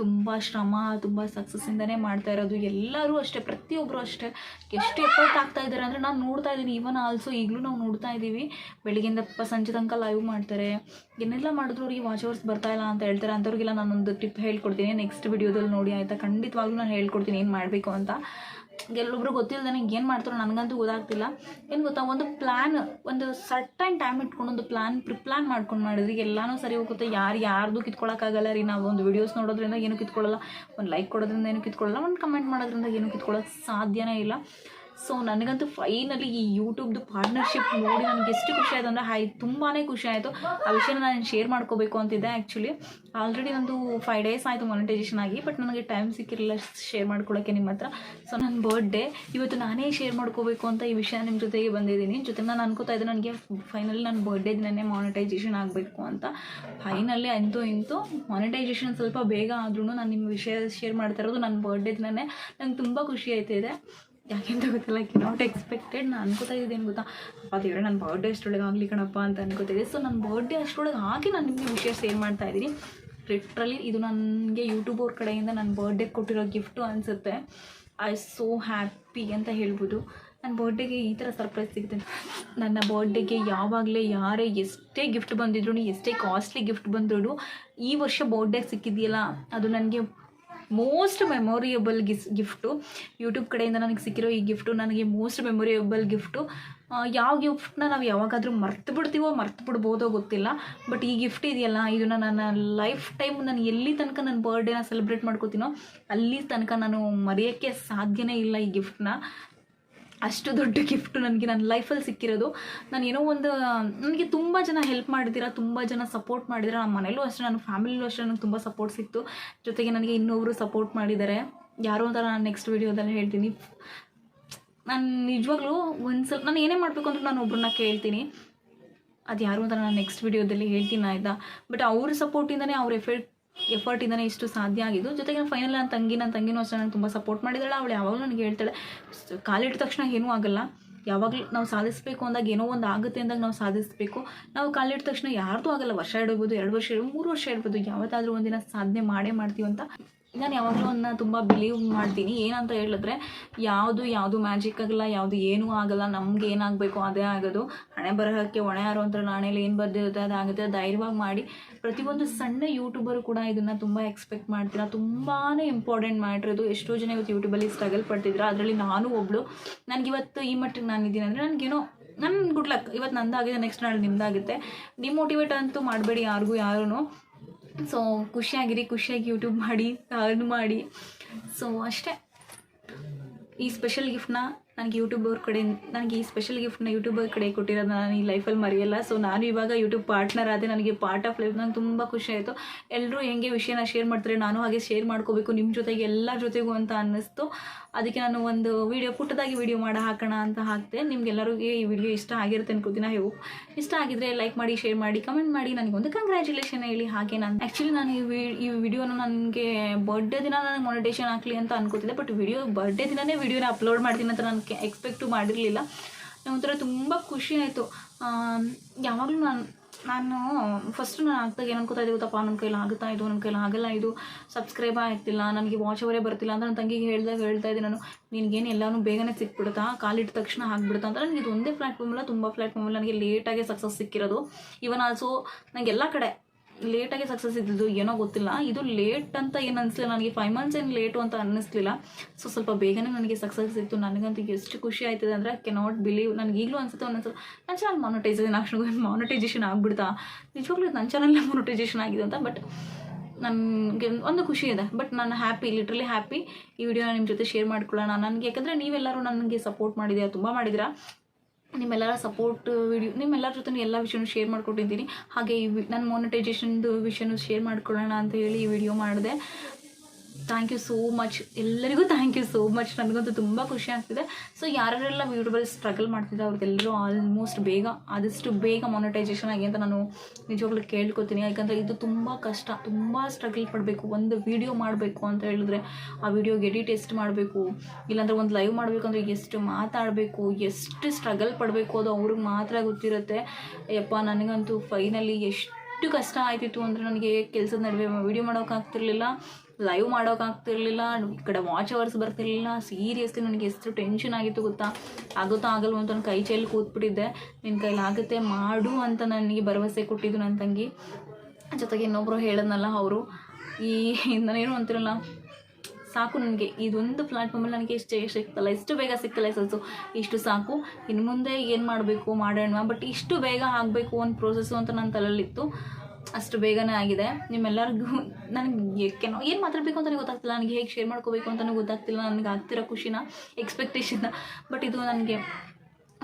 Speaker 1: ತುಂಬ ಶ್ರಮ, ತುಂಬ ಸಕ್ಸಸ್ಸಿಂದನೇ ಮಾಡ್ತಾ ಇರೋದು. ಎಲ್ಲರೂ ಅಷ್ಟೇ ಪ್ರತಿಯೊಬ್ಬರು ಅಷ್ಟೇ. ಎಷ್ಟು ಎಫರ್ಟ್ ಆಗ್ತಾ ಇದ್ದಾರೆ ಅಂದರೆ ನಾನು ನೋಡ್ತಾ ಇದ್ದೀನಿ. ಈವನ್ ಆಲ್ಸೋ ಈಗಲೂ ನಾವು ನೋಡ್ತಾ ಇದ್ದೀವಿ. ಬೆಳಗ್ಗೆಯಿಂದ ಸಂಜೆ ತನಕ ಲೈವ್ ಮಾಡ್ತಾರೆ. ಏನೆಲ್ಲ ಮಾಡಿದ್ರು ಅವ್ರಿಗೆ ವಾಚ್ ಅವರ್ಸ್ ಬರ್ತಾ ಇಲ್ಲ ಅಂತ ಹೇಳ್ತಾರೆ. ಅಂಥವ್ರಿಗೆಲ್ಲ ನಾನೊಂದು ಟಿಪ್ ಹೇಳ್ಕೊಡ್ತೀನಿ. ನೆಕ್ಸ್ಟ್ ವಿಡಿಯೋದಲ್ಲಿ ನೋಡಿ, ಆಯಿತಾ? ಖಂಡಿತವಾಗ್ಲೂ ನಾನು ಹೇಳ್ಕೊಡ್ತೀನಿ. ಏನು ಮಾಡಬೇಕು ಅಂತ. ಎಲ್ಲೊಬ್ರು ಗೊತ್ತಿಲ್ಲ ನನಗೆ ಏನು ಮಾಡ್ತಾರೋ ನನಗಂತೂ ಗೊತ್ತಾಗ್ತಿಲ್ಲ. ಏನು ಗೊತ್ತಾ, ಒಂದು ಪ್ಲ್ಯಾನ್ ಒಂದು ಸರ್ಟೈನ್ ಟೈಮ್ ಇಟ್ಕೊಂಡು ಒಂದು ಪ್ಲ್ಯಾನ್ ಪ್ರಿಪ್ಲಾನ್ ಮಾಡ್ಕೊಂಡು ಮಾಡಿದ್ರೆ ಎಲ್ಲನೂ ಸರಿ ಹೋಗುತ್ತೆ. ಯಾರು ಯಾರ್ದು ಕಿತ್ಕೊಳ್ಳೋಕ್ಕಾಗಲ್ಲ ರೀ ನಾವು ಒಂದು ವೀಡಿಯೋಸ್ ನೋಡೋದ್ರಿಂದ ಏನು ಕಿತ್ಕೊಳ್ಳಲ್ಲ ಒಂದು ಲೈಕ್ ಕೊಡೋದ್ರಿಂದ ಏನು ಕಿತ್ಕೊಳ್ಳಲ್ಲ ಒಂದು ಕಮೆಂಟ್ ಮಾಡೋದ್ರಿಂದ ಏನು ಕಿತ್ಕೊಳ್ಳೋಕ್ಕೆ ಸಾಧ್ಯನೇ ಇಲ್ಲ. ಸೊ ನನಗಂತೂ ಫೈನಲಿ ಈ ಯೂಟ್ಯೂಬ್ದು ಪಾರ್ಟ್ನರ್ಶಿಪ್ ನೋಡಿ ನನಗೆ ಎಷ್ಟು ಖುಷಿ ಆಯಿತು ಅಂದರೆ ಹೈ ತುಂಬಾ ಖುಷಿ ಆಯಿತು. ಆ ವಿಷಯನ ನಾನು ಶೇರ್ ಮಾಡ್ಕೋಬೇಕು ಅಂತಿದ್ದೆ ಆ್ಯಕ್ಚುಲಿ ಆಲ್ರೆಡಿ ನಂದು ಫೈವ್ ಡೇಸ್ ಆಯಿತು ಮಾನಿಟೈಸೇಷನ್ ಆಗಿ ಬಟ್ ನನಗೆ ಟೈಮ್ ಸಿಕ್ಕಿರಲಿಲ್ಲ ಶೇರ್ ಮಾಡ್ಕೊಳ್ಳೋಕ್ಕೆ ನಿಮ್ಮ ಹತ್ರ. ಸೊ ನನ್ನ ಬರ್ಡೇ ಇವತ್ತು ನಾನೇ ಶೇರ್ ಮಾಡ್ಕೋಬೇಕು ಅಂತ ಈ ವಿಷಯ ನಿಮ್ಮ ಜೊತೆಗೆ ಬಂದಿದ್ದೀನಿ. ಜೊತೆ ನಾನು ಅನ್ಕೋತಾ ಇದ್ದೆ, ನನಗೆ ಫೈನಲಿ ನನ್ನ ಬರ್ಡೇ ದಿನನೇ ಮಾನಿಟೈಸೇಷನ್ ಆಗಬೇಕು ಅಂತ. ಫೈನಲಿ ಅಂತೂ ಇಂತೂ ಮಾನಿಟೈಸೇಷನ್ ಸ್ವಲ್ಪ ಬೇಗ ಆದ್ರೂ ನಾನು ನಿಮ್ಮ ವಿಷಯ ಶೇರ್ ಮಾಡ್ತಾ ಇರೋದು ನನ್ನ ಬರ್ಡೇ ದಿನನೇ. ನಂಗೆ ತುಂಬ ಖುಷಿ ಆಯ್ತಿದೆ ಯಾಕೆಂತ ಗೊತ್ತಿಲ್ಲ ಲೈಕ್ ನಾಟ್ ಎಕ್ಸ್ಪೆಕ್ಟೆಡ್ ನಾನು ಅನ್ಕೋತಾ ಇದ್ದೇನು ಗೊತ್ತಾ? ಅಪ್ಪ, ದೇವ್ರೆ ನನ್ನ ಬರ್ಡೇ ಅಷ್ಟೊಳಗೆ ಆಗಲಿ ಕಣಪ್ಪ ಅಂತ ಅನ್ಕೋತಿದ್ದೆ. ಸೊ ನನ್ನ ಬರ್ಡೇ ಅಷ್ಟೊಳಗೆ ಆಗಿ ನಾನು ನಿಮಗೆ ವಿಷಯ ಶೇರ್ ಮಾಡ್ತಾ ಇದ್ದೀನಿ. ಲಿಟ್ರಲಿ ಇದು ನನಗೆ ಯೂಟ್ಯೂಬ್ ಅವ್ರ ಕಡೆಯಿಂದ ನನ್ನ ಬರ್ಡೇ ಕೊಟ್ಟಿರೋ ಗಿಫ್ಟು ಅನಿಸುತ್ತೆ. ಐ ಸೋ ಹ್ಯಾಪಿ ಅಂತ ಹೇಳ್ಬೋದು. ನನ್ನ ಬರ್ಡೇಗೆ ಈ ಥರ ಸರ್ಪ್ರೈಸ್ ಸಿಗುತ್ತೆ. ನನ್ನ ಬರ್ಡೇಗೆ ಯಾವಾಗಲೇ ಯಾರೇ ಎಷ್ಟೇ ಗಿಫ್ಟ್ ಬಂದಿದ್ರು ಎಷ್ಟೇ ಕಾಸ್ಟ್ಲಿ ಗಿಫ್ಟ್ ಬಂದ್ರು ಈ ವರ್ಷ ಬರ್ಡೇಗೆ ಸಿಕ್ಕಿದೆಯಲ್ಲ, ಅದು ನನಗೆ ಮೋಸ್ಟ್ ಮೆಮೊರಿಯಬಲ್ ಗಿಸ್ ಗಿಫ್ಟು ಯೂಟ್ಯೂಬ್ ಕಡೆಯಿಂದ ನನಗೆ ಸಿಕ್ಕಿರೋ ಈ ಗಿಫ್ಟು ನನಗೆ ಮೋಸ್ಟ್ ಮೆಮೊರಿಯಬಲ್ ಗಿಫ್ಟು ಯಾವ ಗಿಫ್ಟ್ನ ನಾವು ಯಾವಾಗಾದರೂ ಮರ್ತು ಬಿಡ್ತೀವೋ ಮರ್ತು ಬಿಡ್ಬೋದೋ ಗೊತ್ತಿಲ್ಲ. ಬಟ್ ಈ ಗಿಫ್ಟ್ ಇದೆಯಲ್ಲ, ಇದನ್ನು ನನ್ನ ಲೈಫ್ ಟೈಮ್ ನಾನು ಎಲ್ಲಿ ತನಕ ನನ್ನ ಬರ್ಡೇನ ಸೆಲೆಬ್ರೇಟ್ ಮಾಡ್ಕೋತೀನೋ ಅಲ್ಲಿ ತನಕ ನಾನು ಮರೆಯೋಕ್ಕೆ ಸಾಧ್ಯನೇ ಇಲ್ಲ ಈ ಗಿಫ್ಟ್ನ ಅಷ್ಟು ದೊಡ್ಡ ಗಿಫ್ಟ್ ನನಗೆ ನನ್ನ ಲೈಫಲ್ಲಿ ಸಿಕ್ಕಿರೋದು. ನಾನು ಏನೋ ಒಂದು, ನನಗೆ ತುಂಬ ಜನ ಹೆಲ್ಪ್ ಮಾಡಿದ್ದೀರಾ, ತುಂಬ ಜನ ಸಪೋರ್ಟ್ ಮಾಡಿದಿರ ನಮ್ಮ ಮನೇಲೂ ಅಷ್ಟೇ ನನ್ನ ಫ್ಯಾಮಿಲಿಲೂ ಅಷ್ಟೇ ನನಗೆ ತುಂಬ ಸಪೋರ್ಟ್ ಸಿಕ್ತು. ಜೊತೆಗೆ ನನಗೆ ಇನ್ನೊಬ್ಬರು ಸಪೋರ್ಟ್ ಮಾಡಿದ್ದಾರೆ. ಯಾರು ಅಂತ ನಾನು ನೆಕ್ಸ್ಟ್ ವೀಡಿಯೋದಲ್ಲಿ ಹೇಳ್ತೀನಿ. ನಾನು ನಿಜವಾಗ್ಲೂ ಒಂದು ಸ್ವಲ್ಪ ನಾನು ಏನೇ ಮಾಡಬೇಕು ಅಂದ್ರೆ ನಾನು ಒಬ್ಬರನ್ನ ಕೇಳ್ತೀನಿ. ಅದು ಯಾರು ಅಂತ ನಾನು ನೆಕ್ಸ್ಟ್ ವೀಡಿಯೋದಲ್ಲಿ ಹೇಳ್ತೀನಿ ಆಯಿತಾ? ಬಟ್ ಅವ್ರ ಸಪೋರ್ಟಿಂದನೇ ಅವ್ರ ಎಫರ್ಟ್ ಎಫರ್ಟಿಂದನೇ ಇಷ್ಟು ಸಾಧ್ಯ ಆಗಿದ್ದು. ಜೊತೆಗೆ ಫೈನಲ್ ನನ್ನ ತಂಗಿ, ನನ್ನ ತಂಗಿನೂ ಅಷ್ಟೇ ನಂಗೆ ತುಂಬ ಸಪೋರ್ಟ್ ಮಾಡಿದ್ದಾಳೆ. ಅವಳು ಯಾವಾಗಲೂ ನನಗೆ ಹೇಳ್ತಾಳೆ ಕಾಲಿಟ್ಟ ತಕ್ಷಣ ಏನೂ ಆಗಲ್ಲ. ಯಾವಾಗಲೂ ನಾವು ಸಾಧಿಸಬೇಕು ಅಂದಾಗ ಏನೋ ಒಂದು ಆಗುತ್ತೆ ಅಂದಾಗ ನಾವು ಸಾಧಿಸಬೇಕು. ನಾವು ಕಾಲಿಟ್ಟ ತಕ್ಷಣ ಯಾರ್ದು ಆಗಲ್ಲ. ವರ್ಷ ಇಡ್ಬೋದು ಎರಡು ವರ್ಷ ಇಡ್ಬೋದು ಮೂರು ವರ್ಷ ಇಡ್ಬೋದು ಯಾವತ್ತಾದರೂ ಒಂದಿನ ಸಾಧನೆ ಮಾಡೇ ಮಾಡ್ತೀವಿ ಅಂತ ನಾನು ಯಾವಾಗಲೂ ಅದನ್ನ ತುಂಬ ಬಿಲೀವ್ ಮಾಡ್ತೀನಿ. ಏನಂತ ಹೇಳಿದ್ರೆ, ಯಾವುದು ಯಾವುದು ಮ್ಯಾಜಿಕ್ ಆಗಲ್ಲ, ಯಾವುದು ಏನೂ ಆಗಲ್ಲ, ನಮ್ಗೆ ಏನಾಗಬೇಕು ಅದೇ ಆಗೋದು. ಹಣೆ ಬರಹಕ್ಕೆ ಒಣೆ ಯಾರು ಅಂತ ನಾಣೆಯಲ್ಲಿ ಏನು ಬರ್ದಿರುತ್ತೆ ಅದಾಗುತ್ತೆ ಧೈರ್ಯವಾಗಿ ಮಾಡಿ. ಪ್ರತಿಯೊಂದು ಸಣ್ಣ ಯೂಟ್ಯೂಬರು ಕೂಡ ಇದನ್ನು ತುಂಬ ಎಕ್ಸ್ಪೆಕ್ಟ್ ಮಾಡ್ತೀರಾ? ತುಂಬಾ ಇಂಪಾರ್ಟೆಂಟ್ ಮಾಡಿರೋದು. ಎಷ್ಟೋ ಜನ ಇವತ್ತು ಯೂಟ್ಯೂಬಲ್ಲಿ ಸ್ಟ್ರಗಲ್ ಪಡ್ತಿದ್ರು. ಅದರಲ್ಲಿ ನಾನು ಒಬ್ಳು. ನನಗೆ ಇವತ್ತು ಈ ಮಟ್ಟಿಗೆ ನಾನು ಇದ್ದೀನಿ ಅಂದರೆ ನನಗೇನೋ ನನ್ನ ಗುಡ್ ಲಕ್ ಇವತ್ತು ನಂದಾಗಿದೆ ನೆಕ್ಸ್ಟ್ ನಾಳೆ ನಿಮ್ದಾಗುತ್ತೆ. ಡಿಮೋಟಿವೇಟ್ ಅಂತೂ ಮಾಡಬೇಡಿ ಯಾರಿಗೂ ಯಾರೂ ಸೊ ಖುಷಿಯಾಗಿರಿ, ಖುಷಿಯಾಗಿ ಯೂಟ್ಯೂಬ್ ಮಾಡಿ ಅರ್ನ್ ಮಾಡಿ. ಸೊ ಅಷ್ಟೇ. ಈ ಸ್ಪೆಷಲ್ ಗಿಫ್ಟ್ನ ನನಗೆ ಯೂಟ್ಯೂಬ್ ಅವ್ರ ಕಡೆ, ನನಗೆ ಈ ಸ್ಪೆಷಲ್ ಗಿಫ್ಟ್ನ ಯೂಟ್ಯೂಬ್ ಅವ್ರ ಕಡೆ ಕೊಟ್ಟಿರೋದು ನಾನು ಈ ಲೈಫಲ್ಲಿ ಮರೆಯಲ್ಲ. ಸೊ ನಾನು ಇವಾಗ ಯೂಟ್ಯೂಬ್ ಪಾರ್ಟ್ನರ್ ಆದರೆ ನನಗೆ ಪಾರ್ಟ್ ಆಫ್ ಲೈಫ್ ನಂಗೆ ತುಂಬ ಖುಷಿ ಆಯಿತು. ಎಲ್ಲರೂ ಹೆಂಗೆ ವಿಷಯನ ಶೇರ್ ಮಾಡ್ತಾರೆ, ನಾನು ಹಾಗೆ ಶೇರ್ ಮಾಡ್ಕೋಬೇಕು ನಿಮ್ಮ ಜೊತೆಗೆ ಎಲ್ಲರ ಜೊತೆಗೂ ಅಂತ ಅನ್ನಿಸ್ತು. ಅದಕ್ಕೆ ನಾನು ಒಂದು ವೀಡಿಯೋ ಪುಟ್ಟದಾಗಿ ವಿಡಿಯೋ ಮಾಡಿ, ಹಾಕೋಣ ಅಂತ ಹಾಕಿದೆ, ನಿಮ್ಗೆಲ್ಲರಿಗೂ ಈ ವಿಡಿಯೋ ಇಷ್ಟ ಆಗಿರುತ್ತೆ ಅನ್ಕೋತೀನಿ ಹೋಪ್ ಇಷ್ಟ ಆಗಿದ್ರೆ ಲೈಕ್ ಮಾಡಿ ಶೇರ್ ಮಾಡಿ ಕಮೆಂಟ್ ಮಾಡಿ, ನನಗೆ ಒಂದು ಕಂಗ್ರ್ಯಾಚುಲೇಷನ್ ಹೇಳಿ, ಹಾಗೆ ನಾನು ಆ್ಯಕ್ಚುಲಿ ನಾನು ಈ ವಿಡಿಯೋನ ನನಗೆ ಬರ್ಡೇ ದಿನ ನನಗೆ ಮೊನಿಟೇಷನ್ ಹಾಕಲಿ ಅಂತ ಅನ್ಕೋತಿದ್ದೆ ಬಟ್ ವಿಡಿಯೋ ಬರ್ಡೇ ದಿನನೇ ವಿಡಿಯೋನ ಅಪ್ಲೋಡ್ ಮಾಡ್ತೀನಿ ಅಂತ ನಾನು ಎಕ್ಸ್ಪೆಕ್ಟು ಮಾಡಿರಲಿಲ್ಲ. ಒಂಥರ ತುಂಬ ಖುಷಿ ಆಯಿತು. ಯಾವಾಗಲೂ ನಾನು ನಾನು ಫಸ್ಟು ನಾನು ಆಗ್ದಾಗ ಏನು ಅನ್ಕೋತಾ ಇದ್ದೆ ಗೊತ್ತಪ್ಪ ನನ್ನ ಕೈಲಿ ಆಗುತ್ತಾ ಇದು? ನನ್ನ ಕೈಲಿ ಆಗಲ್ಲ ಇದು? ಸಬ್ಸ್ಕ್ರೈಬ್ ಆಗ್ತಿಲ್ಲ, ನನಗೆ ವಾಚ್ ಅವರೇ ಬರ್ತಿಲ್ಲ ಅಂತ ನನ್ನ ತಂಗಿಗೆ ಹೇಳ್ದಾಗ ಹೇಳ್ತಾ ಇದ್ದೆ ನಾನು. ನಿನಗೇನು ಎಲ್ಲನೂ ಬೇಗನೆ ಸಿಕ್ಬಿಡುತ್ತಾ? ಕಾಲಿಟ್ಟ ತಕ್ಷಣ ಆಗ್ಬಿಡ್ತಾ ಅಂತ? ನನಗೆ ಇದು ಒಂದೇ ಪ್ಲಾಟ್ಫಾರ್ಮ್ ಅಲ್ಲ, ತುಂಬ ಪ್ಲ್ಯಾಟ್ಫಾರ್ಮಲ್ಲಿ ನನಗೆ ಲೇಟಾಗೆ ಸಕ್ಸಸ್ ಸಿಕ್ಕಿರೋದು. ಇವನ್ ಆಲ್ಸೋ ನನಗೆಲ್ಲ ಕಡೆ ಲೇಟಾಗಿ ಸಕ್ಸಸ್ ಇದ್ದಿದ್ದು ಏನೋ ಗೊತ್ತಿಲ್ಲ. ಇದು ಲೇಟ್ ಅಂತ ಏನು ಅನಿಸ್ಲಿಲ್ಲ ನನಗೆ. ಫೈವ್ ಮಂತ್ಸ್ ಏನು ಲೇಟು ಅಂತ ಅನ್ನಿಸ್ಲಿಲ್ಲ ಸೊ ಸ್ವಲ್ಪ ಬೇಗನೆ ನನಗೆ ಸಕ್ಸಸ್ ಇತ್ತು. ನನಗಂತೂ ಎಷ್ಟು ಖುಷಿ ಆಯ್ತದೆ ಅಂದರೆ ಕೆನಾಟ್ ಬಿಲೀವ್ ನನಗೆ ಈಗಲೂ ಅನ್ಸುತ್ತೆ ಒಂದೊಂದು ನನ್ನ ಚಾನಲ್ ಮಾನಿಟೈಸೇಷನ್ ಅಷ್ಟು ಮಾನಿಟೈಸೇಷನ್ ಆಗಿಬಿಡ್ತಾ? ನಿಜವಾಗ್ಲೂ ನನ್ನ ಚಾನಲ್ಲೇ ಮಾನಿಟೈಸೇಷನ್ ಆಗಿದೆ ಅಂತ ಬಟ್ ನನಗೆ ಒಂದು ಖುಷಿ ಇದೆ. ಬಟ್ ನಾನು ಹ್ಯಾಪಿ ಲಿಟ್ರಲಿ ಹ್ಯಾಪಿ ಈ ವಿಡಿಯೋನ ನಿಮ್ಮ ಜೊತೆ ಶೇರ್ ಮಾಡ್ಕೊಳ್ಳೋಣ. ನನಗೆ ಯಾಕಂದರೆ ನೀವೆಲ್ಲರೂ ನನಗೆ ಸಪೋರ್ಟ್ ಮಾಡಿದ್ದೀರಾ, ತುಂಬ ಮಾಡಿದ್ದೀರಾ. ನಿಮ್ಮೆಲ್ಲರ ಸಪೋರ್ಟ್ ವಿಡಿಯೋ ನಿಮ್ಮೆಲ್ಲರ ಜೊತೆ ಎಲ್ಲ ವಿಷಯನೂ ಶೇರ್ ಮಾಡ್ಕೊಟ್ಟಿದ್ದೀನಿ. ಹಾಗೆ ಈ ನನ್ನ ಮಾನಿಟೈಸೇಷನ್ದು ವಿಷಯನೂ ಶೇರ್ ಮಾಡ್ಕೊಳ್ಳೋಣ ಅಂತ ಹೇಳಿ ಈ ವಿಡಿಯೋ ಮಾಡಿದೆ. ಥ್ಯಾಂಕ್ ಯು ಸೋ ಮಚ್ ಎಲ್ಲರಿಗೂ ಥ್ಯಾಂಕ್ ಯು ಸೋ ಮಚ್ ನನಗಂತೂ ತುಂಬ ಖುಷಿ ಆಗ್ತಿದೆ. ಸೊ ಯಾರೆಲ್ಲ ಯೂಟ್ಯೂಬಲ್ಲಿ ಸ್ಟ್ರಗಲ್ ಮಾಡ್ತಿದ್ದೆ ಅವ್ರಿಗೆಲ್ಲರೂ ಆಲ್ಮೋಸ್ಟ್ ಬೇಗ, ಆದಷ್ಟು ಬೇಗ ಮಾನಿಟೈಸೇಷನ್ ಆಗಿ ಅಂತ ನಾನು ನಿಜವಾಗ್ಲೂ ಕೇಳ್ಕೊತೀನಿ. ಯಾಕಂದರೆ ಇದು ತುಂಬ ಕಷ್ಟ. ತುಂಬ ಸ್ಟ್ರಗಲ್ ಪಡಬೇಕು. ಒಂದು ವಿಡಿಯೋ ಮಾಡಬೇಕು ಅಂತ ಹೇಳಿದ್ರೆ ಆ ವಿಡಿಯೋಗೆ ಎಡಿಟ್ ಎಷ್ಟು ಮಾಡಬೇಕು. ಇಲ್ಲಾಂದರೆ ಒಂದು ಲೈವ್ ಮಾಡಬೇಕು ಅಂದರೆ ಎಷ್ಟು ಮಾತಾಡಬೇಕು, ಎಷ್ಟು ಸ್ಟ್ರಗಲ್ ಪಡಬೇಕು ಅದು ಅವ್ರಿಗೆ ಮಾತ್ರ ಗೊತ್ತಿರುತ್ತೆ. ಯಪ್ಪ, ನನಗಂತೂ ಫೈನಲಿ ಎಷ್ಟು ಎಷ್ಟು ಕಷ್ಟ ಆಯ್ತಿತ್ತು ಅಂದರೆ ನನಗೆ ಕೆಲಸದ ನಡುವೆ ವಿಡಿಯೋ ಮಾಡೋಕ್ಕಾಗ್ತಿರ್ಲಿಲ್ಲ. ಲೈವ್ ಮಾಡೋಕ್ಕಾಗ್ತಿರ್ಲಿಲ್ಲ ಈ ಕಡೆ ವಾಚ್ ಅವರ್ಸ್ ಬರ್ತಿರ್ಲಿಲ್ಲ. ಸೀರಿಯಸ್ಲಿ ನನಗೆ ಎಷ್ಟು ಟೆನ್ಷನ್ ಆಗಿತ್ತು ಗೊತ್ತಾ? ಆಗುತ್ತಾ ಆಗಲ್ವೋ ಅಂತ ನನ್ನ ಕೈ ಚೈಲಿ ಕೂತ್ಬಿಟ್ಟಿದ್ದೆ. ನಿನ್ನ ಕೈಲಿ ಆಗುತ್ತೆ, ಮಾಡು ಅಂತ ನನಗೆ ಭರವಸೆ ಕೊಟ್ಟಿದ್ದು ನನ್ನ ತಂಗಿ. ಜೊತೆಗೆ ಇನ್ನೊಬ್ಬರು ಹೇಳಿದ್ನಲ್ಲ ಅವರು, ಈ ನಾನೇನು ಅಂತಿರಲ್ಲ. ಸಾಕು ನನಗೆ, ಇದೊಂದು ಪ್ಲಾಟ್ಫಾರ್ಮಲ್ಲಿ ನನಗೆ ಎಷ್ಟು ಸಿಗ್ತಲ್ಲ ಎಷ್ಟು ಬೇಗ ಸಿಗ್ತಲ್ಲ ಎಸ್ಸು ಇಷ್ಟು ಸಾಕು. ಇನ್ನು ಮುಂದೆ ಏನು ಮಾಡಬೇಕು, ಮಾಡೋಣ. ಬಟ್ ಇಷ್ಟು ಬೇಗ ಆಗಬೇಕು ಒಂದು ಪ್ರೋಸೆಸ್ಸು ಅಂತ ನನ್ನ ತಲೆಯಲ್ಲಿತ್ತು ಅಷ್ಟು ಬೇಗನೆ ಆಗಿದೆ. ನಿಮ್ಮೆಲ್ಲರಿಗೂ ನನಗೆ ಏನೋ ಏನು ಮಾತಾಡಬೇಕು ಅಂತಲೇ ಗೊತ್ತಾಗ್ತಿಲ್ಲ. ನನಗೆ ಹೇಗೆ ಶೇರ್ ಮಾಡ್ಕೋಬೇಕು ಅಂತಲೂ ಗೊತ್ತಾಗ್ತಿಲ್ಲ. ನನಗೆ ಆಗ್ತಿರೋ ಖುಷಿನ ಎಕ್ಸ್ಪೆಕ್ಟೇಷನ್ನ ಬಟ್ ಇದು ನನಗೆ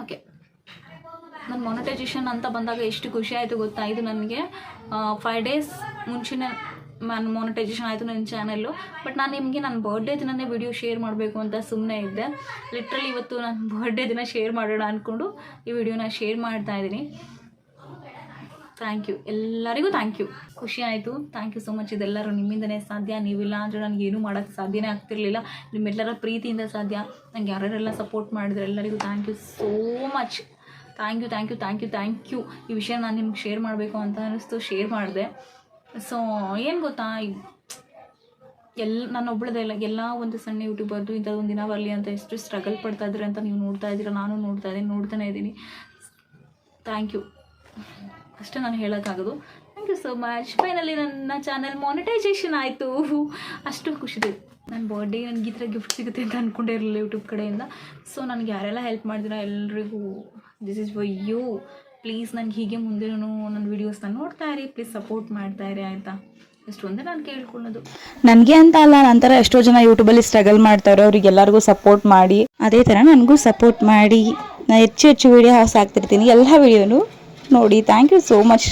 Speaker 1: ಓಕೆ ನನ್ನ ಮೊನಟೈಸೇಷನ್ ಅಂತ ಬಂದಾಗ ಎಷ್ಟು ಖುಷಿ ಆಯಿತು ಗೊತ್ತಾ? ಇದು ನನಗೆ ಫೈವ್ ಡೇಸ್ ಮುಂಚೆನೇ ನಾನು ಮೊನಟೈಸೇಷನ್ ಆಯಿತು ನನ್ನ ಚಾನಲ್ಲು ಬಟ್ ನಾನು ನಿಮಗೆ ನನ್ನ ಬರ್ಡೇ ದಿನನೇ ವಿಡಿಯೋ ಶೇರ್ ಮಾಡಬೇಕು ಅಂತ ಸುಮ್ಮನೆ ಇದ್ದೆ. ಲಿಟ್ರಲಿ ಇವತ್ತು ನನ್ನ ಬರ್ಡೇ ದಿನ ಶೇರ್ ಮಾಡೋಣ ಅಂದ್ಕೊಂಡು ಈ ವಿಡಿಯೋನ ಶೇರ್ ಮಾಡ್ತಾ ಇದ್ದೀನಿ. ಥ್ಯಾಂಕ್ ಯು ಎಲ್ಲರಿಗೂ ಥ್ಯಾಂಕ್ ಯು ಖುಷಿ ಆಯಿತು. ಥ್ಯಾಂಕ್ ಯು ಸೊ ಮಚ್ ಇದೆಲ್ಲರೂ ನಿಮ್ಮಿಂದನೇ ಸಾಧ್ಯ. ನೀವಿಲ್ಲ ಅಂದರೆ ನನಗೆ ಏನೂ ಮಾಡೋಕ್ಕೆ ಸಾಧ್ಯನೇ ಆಗ್ತಿರಲಿಲ್ಲ. ನಿಮ್ಮೆಲ್ಲರ ಪ್ರೀತಿಯಿಂದ ಸಾಧ್ಯ. ನಂಗೆ ಯಾರ್ಯಾರೆಲ್ಲ ಸಪೋರ್ಟ್ ಮಾಡಿದ್ರೆ ಎಲ್ಲರಿಗೂ thank you so much thank you thank you thank you thank you ಈ ವಿಷಯ ನಾನು ನಿಮ್ಗೆ ಶೇರ್ ಮಾಡಬೇಕು ಅಂತ ಅನ್ನಿಸ್ತು ಶೇರ್ ಮಾಡಿದೆ. ಸೊ ಏನು ಗೊತ್ತಾ? ಎಲ್ಲ ನಾನು ಒಬ್ಬಳದೇ ಇಲ್ಲ. ಎಲ್ಲ ಒಂದು ಸಣ್ಣ ಯೂಟ್ಯೂಬರ್ದು ಇಂಥದ್ದು ಒಂದು ದಿನ ಬರಲಿ ಅಂತ ಎಷ್ಟು ಸ್ಟ್ರಗಲ್ ಪಡ್ತಾ ಇದ್ರೆ ಅಂತ ನೀವು ನೋಡ್ತಾ ಇದ್ದೀರಾ. ನಾನು ನೋಡ್ತಾ ಇದ್ದೀನಿ, ನೋಡ್ತಾನೆ ಇದ್ದೀನಿ. ಥ್ಯಾಂಕ್ ಯು ಅಷ್ಟೇ ನಾನು ಹೇಳೋಕ್ಕಾಗೋದು. Thank you so much finally ನನ್ನ ಚಾನಲ್ ಮಾನಿಟೈಸೇಷನ್ ಆಯಿತು. ಅಷ್ಟು ಖುಷಿ ನನ್ನ ಬರ್ಡೇ ನನಗೆ ಈ ಗಿಫ್ಟ್ ಸಿಗುತ್ತೆ ಅಂತ ಅಂದ್ಕೊಂಡೇ ಇರಲಿಲ್ಲ ಯೂಟ್ಯೂಬ್ ಕಡೆಯಿಂದ. ಸೊ ನನಗೆ ಯಾರೆಲ್ಲ ಹೆಲ್ಪ್ ಮಾಡಿದಿರ ಎಲ್ರಿಗೂ this is for you please ನನಗೆ ಹೀಗೆ ಮುಂದೆನೂ ನನ್ನ ವೀಡಿಯೋಸ್ನ ನೋಡ್ತಾ ಇರಿ. ಪ್ಲೀಸ್ ಸಪೋರ್ಟ್ ಮಾಡ್ತಾ ಇರಿ ಆಯಿತಾ? ಎಷ್ಟೊಂದೇ ನಾನು ಕೇಳ್ಕೊಳ್ಳೋದು.
Speaker 2: ನನಗೆ ಅಂತ ಅಲ್ಲ, ನಂತರ ಎಷ್ಟೋ ಜನ ಯೂಟ್ಯೂಬಲ್ಲಿ ಸ್ಟ್ರಗಲ್ ಮಾಡ್ತಾರೆ ಅವ್ರಿಗೆಲ್ಲರಿಗೂ ಸಪೋರ್ಟ್ ಮಾಡಿ. ಅದೇ ಥರ ನನಗೂ ಸಪೋರ್ಟ್ ಮಾಡಿ. ನಾನು ಹೆಚ್ಚು ಹೆಚ್ಚು ವೀಡಿಯೋ ಹಾಕ್ತಿರ್ತೀನಿ ಎಲ್ಲ ವೀಡಿಯೋನು ನೋಡಿ ಥ್ಯಾಂಕ್ ಯು ಸೋ ಮಚ್